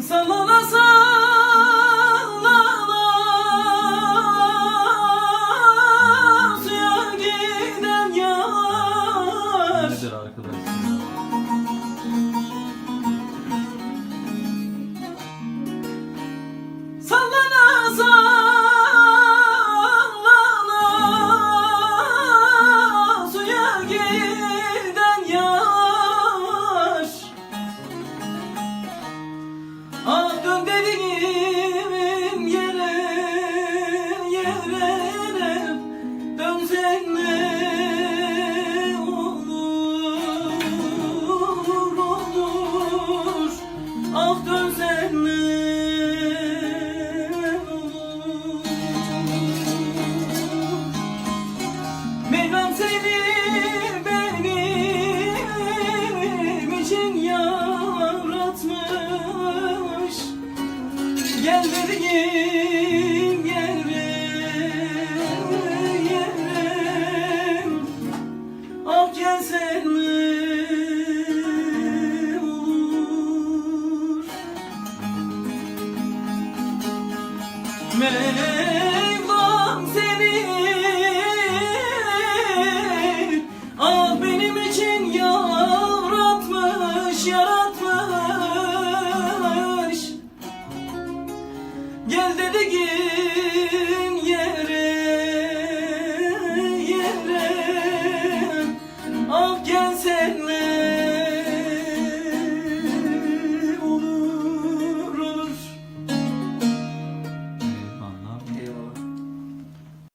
Sallanasa Yerlerim, yerim, yerim Al mi olur. Mevlam senin Gel dedi ki